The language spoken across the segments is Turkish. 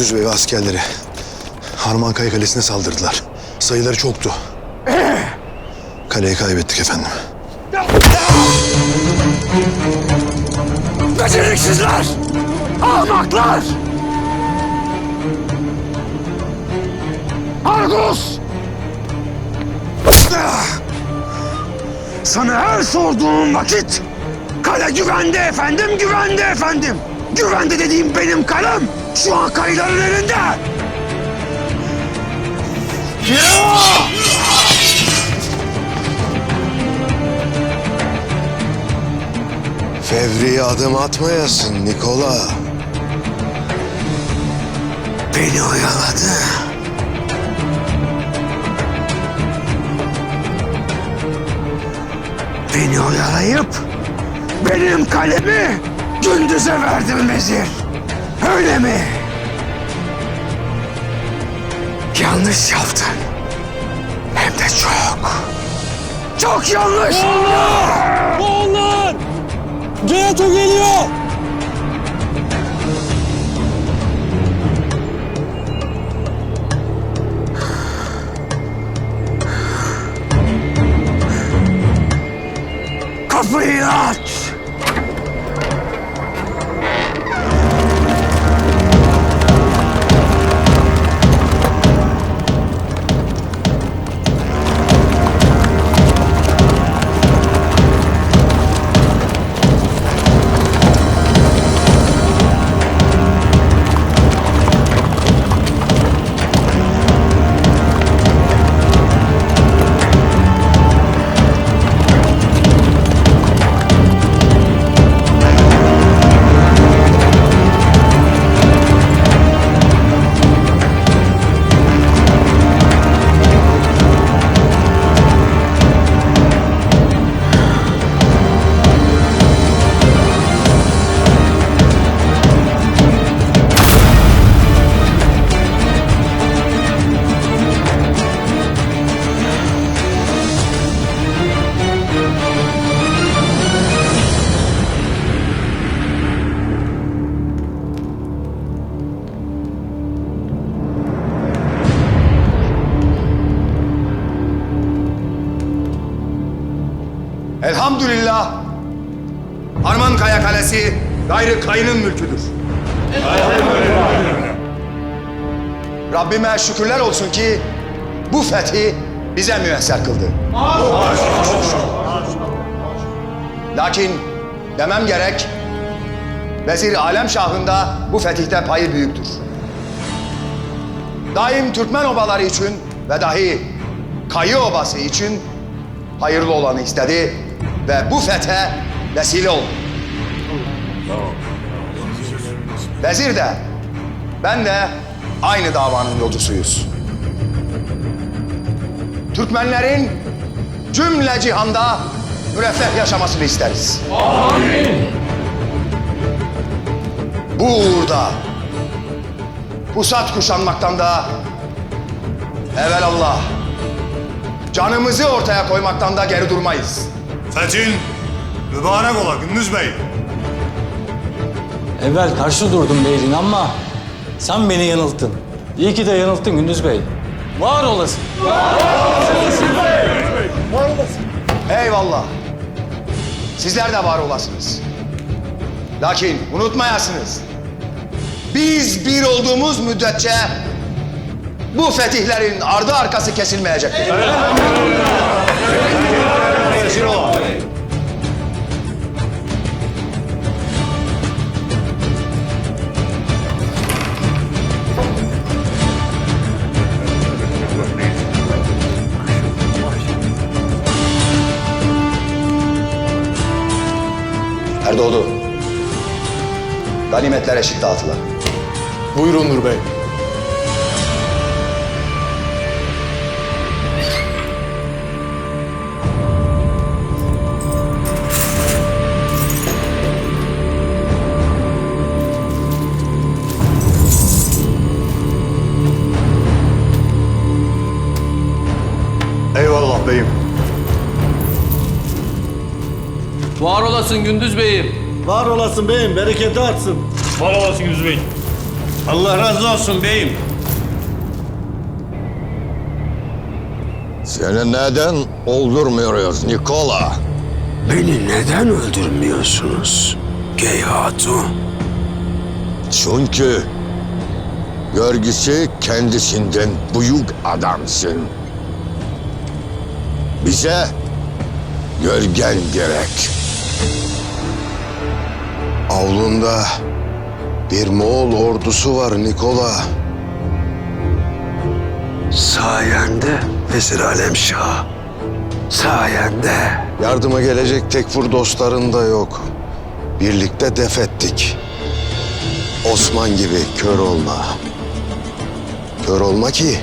Gündüz Bey ve askerleri Harmankaya Kalesi'ne saldırdılar. Sayıları çoktu. Kaleyi kaybettik efendim. Beceriksizler! Ahmaklar! Argus! Sana her sorduğum vakit kale güvende efendim, güvende efendim. Güvende dediğim benim kalem şu an kayıların elinde. Ya! Fevri adım atmayasın Nikola. Beni oyaladı. Beni oyalayıp benim kalemi gündüze verdin vezir. Öyle mi? Yanlış yaptın. Hem de çok. Çok yanlış. Moğollar! Geto geliyor! Kapıyı aç. Gayrı kayının mülküdür. Rabbime şükürler olsun ki bu fethi bize müyesser kıldı. Lakin demem gerek, Vezir Alem Şah'ın da bu fetihte payı büyüktür. Daim Türkmen obaları için ve dahi Kayı obası için hayırlı olanı istedi ve bu fethe vesile oldu. Vezir de, ben de aynı davanın yolcusuyuz. Türkmenlerin cümle cihanda müreffeh yaşamasını isteriz. Bu uğurda pusat kuşanmaktan da evelallah canımızı ortaya koymaktan da geri durmayız. Fethin mübarek ola Gündüz Bey. Evvel karşı durdum beylin ama sen beni yanılttın. İyi ki de yanılttın Gündüz Bey. Var olasın. Eyvallah. Sizler de var olasınız. Lakin unutmayasınız. Biz bir olduğumuz müddetçe bu fetihlerin ardı arkası kesilmeyecektir. Erdoğdu. Ganimetler eşit dağıtılan. Buyurun Nur Bey. Eyvallah beyim. Var olasın Gündüz Bey'im. Var olasın beyim, bereketi artsın. Var olasın Gündüz Bey. Allah razı olsun beyim. Seni neden öldürmüyoruz Nikola? Beni neden öldürmüyorsunuz Gey Hatun? Çünkü görgüsü kendisinden büyük adamsın. Bize gölgen gerek. Avlunda bir Moğol ordusu var Nikola. Sayende Vezir Alem Şah. Sayende. Yardıma gelecek tekfur dostların da yok. Birlikte def ettik. Osman gibi kör olma. Kör olma ki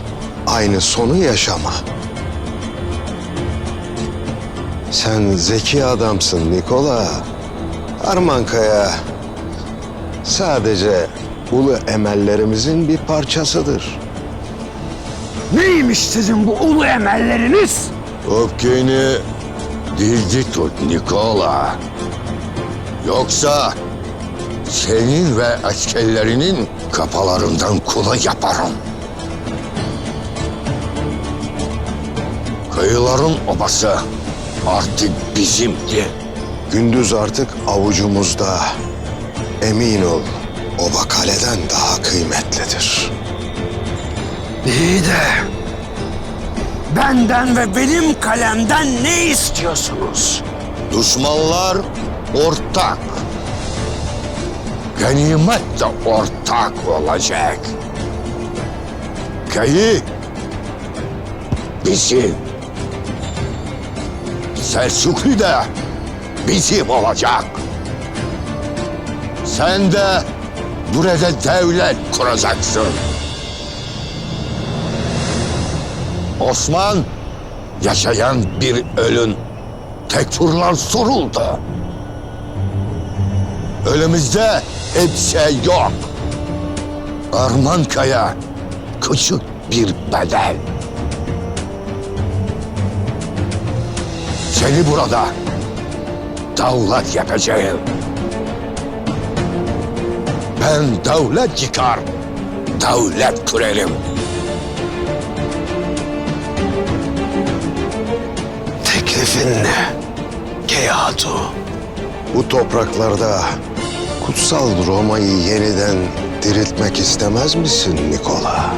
aynı sonu yaşama. Sen zeki adamsın Nikola. Armankaya sadece ulu emellerimizin bir parçasıdır. Neymiş sizin bu ulu emelleriniz? Öfkeni dilci tut Nikola. Yoksa senin ve askerlerinin kafalarından kula yaparım. Kıyıların obası artık bizimdi. Gündüz artık avucumuzda. Emin ol, oba kaleden daha kıymetlidir. İyi de benden ve benim kalemden ne istiyorsunuz? Düşmanlar ortak. Ganimet de ortak olacak. Kayı bizim. Selçuklu da bizim olacak. Sen de burada devlet kuracaksın. Osman yaşayan bir ölün tekfurlar soruldu. Önümüzde hiçbir şey yok. Armankaya küçük bir bedel. Seni burada devlet yapacağım. Ben devlet yıkar, devlet kurarım. Teklifin ne? Keyhatu. Bu topraklarda kutsal Roma'yı yeniden diriltmek istemez misin Nikola?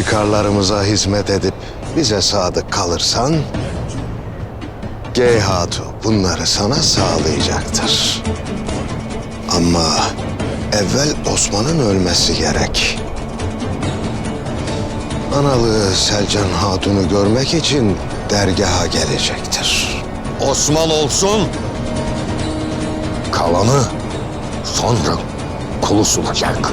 Çıkarlarımıza hizmet edip bize sadık kalırsan Geyhatu bunları sana sağlayacaktır. Ama evvel Osman'ın ölmesi gerek. Analığı Selcan Hatun'u görmek için dergaha gelecektir. Osman olsun. Kalanı sonra kulusulacak.